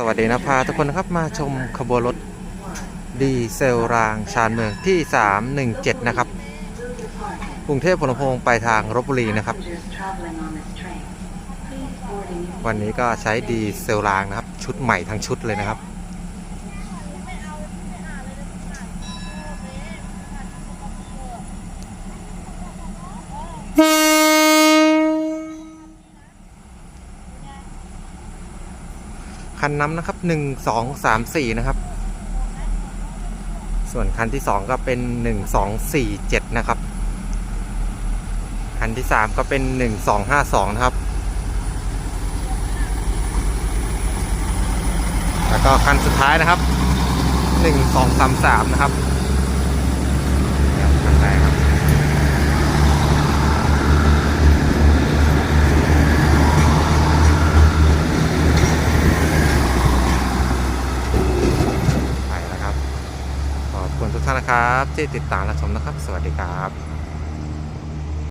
สวัสดีนะพาทุกคนนะครับมาชมขบวนรถดีเซลรางชานเมืองที่ 317 นะครับกรุงเทพพลพงไปทางลบบุรีนะครับ วันนี้ก็ใช้ดีเซลรางนะครับ ชุดใหม่ทั้งชุดเลยนะครับ คันน้ำนะครับหนึ่งสองสามสี่นะครับ ส่วนคันที่สองก็เป็นหนึ่งสองสี่เจ็ดนะครับ คันที่สามก็เป็นหนึ่งสองห้าสองนะครับ แล้วก็คันสุดท้ายนะครับหนึ่งสองสามสามนะครับคันแรกครับ ไปแล้วครับ ขอบ คุณทุกท่านนะครับ ที่ติดตามรับชมนะครับ สวัสดีครับ